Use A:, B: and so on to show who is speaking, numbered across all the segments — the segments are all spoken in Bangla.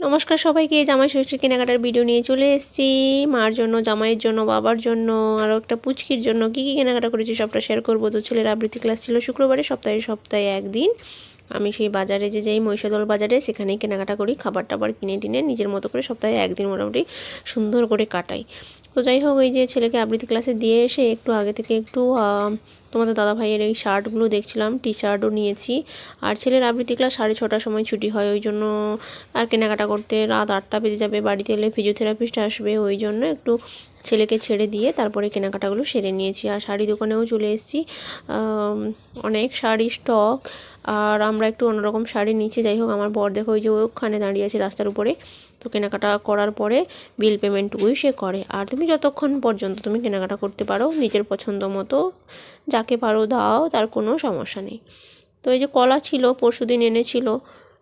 A: নমস্কার সবাইকে, জামাই ষষ্ঠীর কেনাকাটার ভিডিও নিয়ে চলে এসেছি। মার জন্য, জামাইয়ের জন্য, বাবার জন্য আরও একটা পুচকির জন্য কী কী কেনাকাটা করেছি সবটা শেয়ার করব। তো ছেলের আবৃত্তি ক্লাস ছিল শুক্রবারে, সপ্তাহে সপ্তাহে একদিন। আমি সেই বাজারে যে যাই মহিষাদল বাজারে, সেখানেই কেনাকাটা করি খাবার টাবার কিনে টিনে নিজের মতো করে সপ্তাহে একদিন মোটামুটি সুন্দর করে কাটাই। তো যাই হোক ওই যে ছেলেকে আবৃত্তি ক্লাসে দিয়ে এসে একটু আগে থেকে একটু তোমাদের দাদা ভাইয়ের এই শার্টগুলো দেখছিলাম টি শার্টও নিয়েছি। আর ছেলের আবৃত্তি ক্লাস সাড়ে ছটার সময় ছুটি হয়, ওই জন্য আর কেনাকাটা করতে রাত আটটা বেজে যাবে, বাড়িতে এলে ফিজিওথেরাপিস্ট আসবে, ওই জন্য একটু ছেলেকে ছেড়ে দিয়ে তারপরে কেনাকাটাগুলো সেরে নিয়েছি। আর শাড়ি দোকানেও চলে এসেছি অনেক শাড়ি, স্টক আর আমরা একটু অন্যরকম শাড়ি নিচ্ছি। যাই হোক, আমার বর দেখো ওই যে ওখানে দাঁড়িয়ে আছে রাস্তার উপরে। তো কেনাকাটা করার পরে বিল পেমেন্টটুকুই সে করে। আর তুমি যতক্ষণ পর্যন্ত তুমি কেনাকাটা করতে পারো, নিজের পছন্দ মতো যাকে পারো দাও, তার কোনো সমস্যা নেই। তো এই যে কলা ছিল, পরশু দিন এনেছিল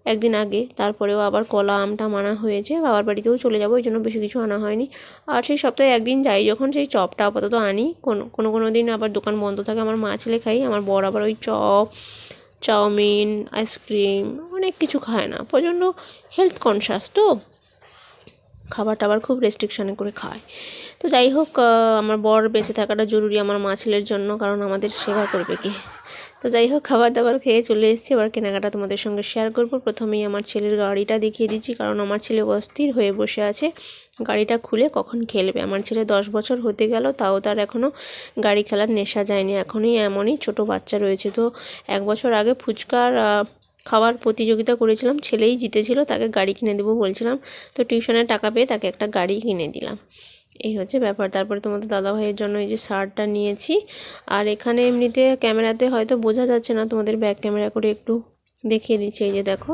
A: একদিন আগে। তারপরেও আবার কলা, আমটা মানা হয়েছে। বাবার বাড়িতেও চলে যাব, ওই জন্য বেশি কিছু আনা হয়নি। আর সেই সপ্তাহে একদিন যাই, যখন সেই চপটা আপাতত আনি। কোনো কোনো কোনো দিন আবার দোকান বন্ধ থাকে। আমার মা ছেলে খাই, আমার বর আবার ওই চপ চাউমিন, আইসক্রিম, অনেক কিছু খায় না। প্রচণ্ড হেলথ কনসাস তো। খাবার টাবার খুব রেস্ট্রিকশানে করে খায়। তো যাই হোক আমার বর বেঁচে থাকাটা জরুরি আমার মা ছেলের জন্য, কারণ আমাদের সেবা করবে কি? তো যাই হোক খাবার দাবার খেয়ে চলে এসেছি। এবার কেনাকাটা তোমাদের সঙ্গে শেয়ার করব। প্রথমেই আমার ছেলের গাড়িটা দেখিয়ে দিচ্ছি, কারণ আমার ছেলে অস্থির হয়ে বসে আছে। গাড়িটা খুলে কখন খেলবে? আমার ছেলে দশ বছর হতে গেল, তাও তার এখনও গাড়ি খেলার নেশা যায়নি। এখনই এমনই ছোট বাচ্চা রয়েছে। তো এক বছর আগে ফুচকার খাওয়ার প্রতিযোগিতা করেছিলাম। ছেলেই জিতেছিল, তাকে গাড়ি কিনে দেবো বলছিলাম। তো টিউশনের টাকা পেয়ে তাকে একটা গাড়ি কিনে দিলাম। এই হচ্ছে ব্যাপার। তারপরে তোমাদের দাদাভাইয়ের জন্য এই যে শার্টটা নিয়েছি। আর এখানে এমনিতে ক্যামেরাতে হয়তো বোঝা যাচ্ছে না, তোমাদের ব্যাক ক্যামেরা করে একটু দেখিয়ে দিচ্ছি। এই যে দেখো,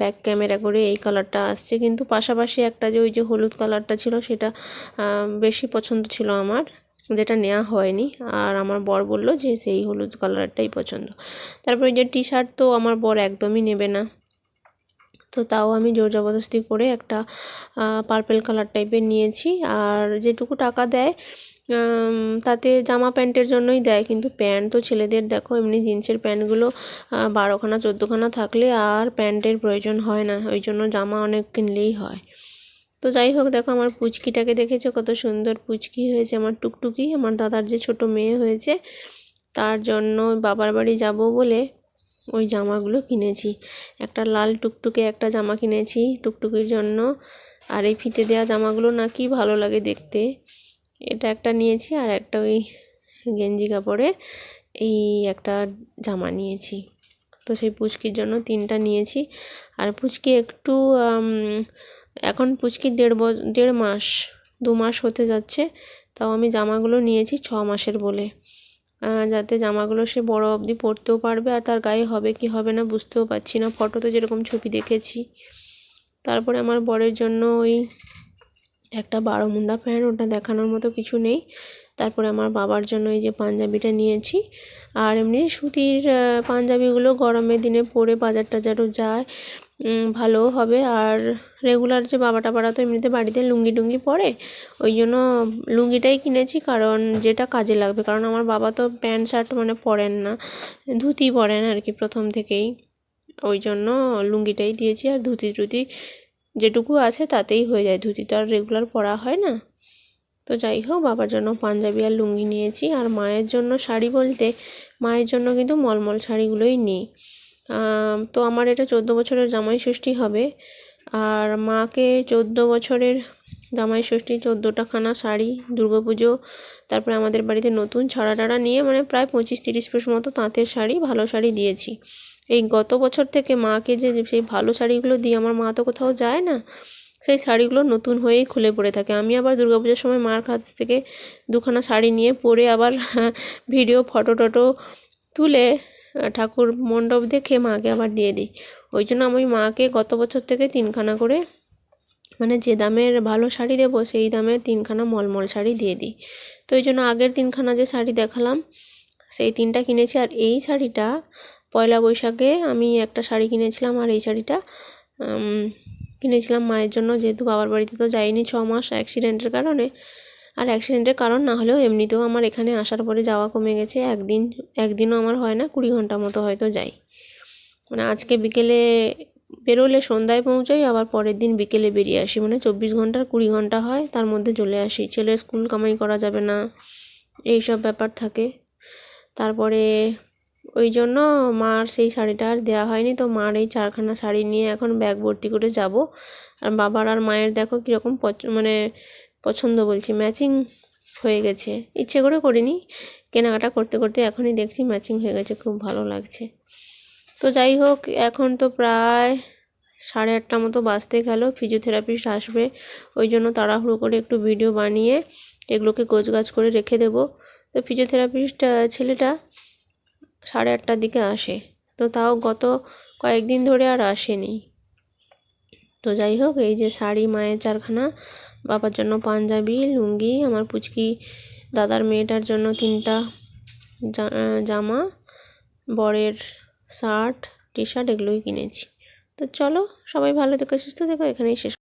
A: ব্যাক ক্যামেরা করে এই কালারটা আসছে। কিন্তু পাশাপাশি একটা যে ওই যে হলুদ কালারটা ছিল, সেটা বেশি পছন্দ ছিল আমার, যেটা নেওয়া হয়নি। আর আমার বর বলল যে সেই হলুদ কালারটাই পছন্দ। তারপরে যে টি শার্ট তো আমার বর একদমই নেবে না। তো তাও আমি জোর জবরদস্তি করে একটা পার্পেল কালার টাইপের নিয়েছি। আর যেটুকু টাকা দেয় তাতে জামা প্যান্টের জন্যই দেয়। কিন্তু প্যান্ট তো ছেলেদের দেখো, এমনি জিন্সের প্যান্টগুলো বারোখানা, চোদ্দোখানা থাকলে আর প্যান্টের প্রয়োজন হয় না। ওই জন্য জামা অনেক কিনলেই হয়। তো যাই হোক, দেখো আমার পুচকিটাকে দেখেছ? কত সুন্দর পুচকি হয়েছে। আমার টুকটুকি, আমার দাদার যে ছোট মেয়ে হয়েছে, তার জন্য বাবার বাড়ি যাব বলে ওই জামাগুলো কিনেছি। একটা লাল টুকটুকে একটা জামা কিনেছি টুকটুকির জন্য। আর এই ফিতে দেওয়া জামাগুলো নাকি ভালো লাগে দেখতে। এটা একটা নিয়েছি আর একটা ওই গেঞ্জি কাপড়ের এই একটা জামা নিয়েছি। তো সেই পুচকির জন্য তিনটা নিয়েছি। আর পুচকি একটু এখন পুচকির দেড় দেড় মাস, দু মাস হতে যাচ্ছে। তাও আমি জামাগুলো নিয়েছি ছ মাসের বলে। যাতে জামাগুলো সে বড় অবধি পরতেও পারবে আর তার গায়ে হবে কি হবে না বুঝতেও পারছি না। ফটোতে যেরকম ছবি দেখেছি। তারপরে আমার বরের জন্য ওই একটা বারো মুন্ডা প্যান্ট ওটা দেখানোর মতো কিছু নেই। তারপরে আমার বাবার জন্য এই যে পাঞ্জাবিটা নিয়েছি। আর এমনি সুতির পাঞ্জাবিগুলো গরমের দিনে পরে বাজার টাজারও যায়। ভালোও হবে। আর রেগুলার যে বাবাটা পাড়া তো এমনিতে বাড়িতে লুঙ্গি টুঙ্গি পরে, ওই জন্য লুঙ্গিটাই কিনেছি কারণ যেটা কাজে লাগবে। কারণ আমার বাবা তো প্যান্ট, শার্ট মানে পরেন না, ধুতি পরেন আর কি প্রথম থেকেই। ওই জন্য লুঙ্গিটাই দিয়েছি আর ধুতি, টুতি যেটুকু আছে তাতেই হয়ে যায়। ধুতি তো আর রেগুলার পরা হয় না। তো যাই হোক, বাবার জন্য পাঞ্জাবি আর লুঙ্গি নিয়েছি। আর মায়ের জন্য শাড়ি বলতে, মায়ের জন্য কিন্তু মলমল শাড়িগুলোই নিই। তো আমার এটা চোদ্দ বছরের জামাই ষষ্ঠী হবে। আর মাকে চোদ্দ বছরের জামাই ষষ্ঠী, চোদ্দোটা খানা শাড়ি, দুর্গা পুজো, তারপরে আমাদের বাড়িতে নতুন ছাড়া টাড়া নিয়ে মানে প্রায় পঁচিশ তিরিশ পিস মতো তাঁতের শাড়ি, ভালো শাড়ি দিয়েছি। এই গত বছর থেকে মাকে যে সেই ভালো শাড়িগুলো দিই, আমার মা তো কোথাও যায় না, সেই শাড়িগুলো নতুন হয়েই খুলে পড়ে থাকে। আমি আবার পুজোর সময় মার কাছ থেকে দুখানা শাড়ি নিয়ে পরে আবার ভিডিও, ফটো, টটো তুলে ঠাকুর মণ্ডপ দেখে মাকে আবার দিয়ে দিই। ওই জন্য আমি মাকে গত বছর থেকে তিনখানা করে মানে যে দামের ভালো শাড়ি দেবো, সেই দামে তিনখানা মলমল শাড়ি দিয়ে দিই। তো ওই জন্য আগের তিনখানা যে শাড়ি দেখালাম, সেই তিনটা কিনেছি। আর এই শাড়িটা পয়লা বৈশাখে আমি একটা শাড়ি কিনেছিলাম, আর এই শাড়িটা কিনেছিলাম মায়ের জন্য। যেহেতু বাবার বাড়িতে তো যাইনি ছ মাস অ্যাক্সিডেন্টের কারণে আর অ্যাক্সিডেন্টের কারণ না হলেও এমনিতেও আমার এখানে আসার পরে যাওয়া কমে গেছে। একদিন, একদিনও আমার হয় না, কুড়ি ঘণ্টা মতো হয়তো যাই। মানে আজকে বিকেলে বেরোলে সন্ধ্যায় পৌঁছাই, আবার পরের দিন বিকেলে বেরিয়ে আসি। মানে চব্বিশ ঘণ্টার কুড়ি ঘণ্টা হয়, তার মধ্যে চলে আসি। ছেলের স্কুল কামাই করা যাবে না এই সব ব্যাপার থাকে। তারপরে ওই জন্য মার সেই শাড়িটা আর দেওয়া হয়নি, তো মার এই চারখানা শাড়ি নিয়ে এখন ব্যাগ ভর্তি করে যাব। আর বাবার আর মায়ের দেখো কীরকম পছ মানে পছন্দ বলছি। ম্যাচিং হয়ে গেছে। ইচ্ছে করে করিনি। কেনাকাটা করতে করতে এখনই দেখছি ম্যাচিং হয়ে গেছে। খুব ভালো লাগছে। তো যাই হোক, এখন তো প্রায় সাড়ে আটটা মতো বাজতে গেল। ফিজিওথেরাপিস্ট আসবে। ওই জন্য তাড়াহুড়ো করে একটু ভিডিও বানিয়ে এগুলোকে গোছগাছ করে রেখে দেবো। তো ফিজিওথেরাপিস্ট ছেলেটা সাড়ে আটটার দিকে আসে। তো তাও গত কয়েকদিন ধরে আর আসেনি। তো যাই হোক, এই যে শাড়ি, মায়ের চারখানা, বাবার জন্য পাঞ্জাবি, লুঙ্গি, আমার পুচকি দাদার মেয়েটার জন্য তিনটা জামা, বরের শার্ট টি শার্ট এগুলোই কিনেছি। তো চলো, সবাই ভালো থেকো, সুস্থ থেকো, এখানেই শেষ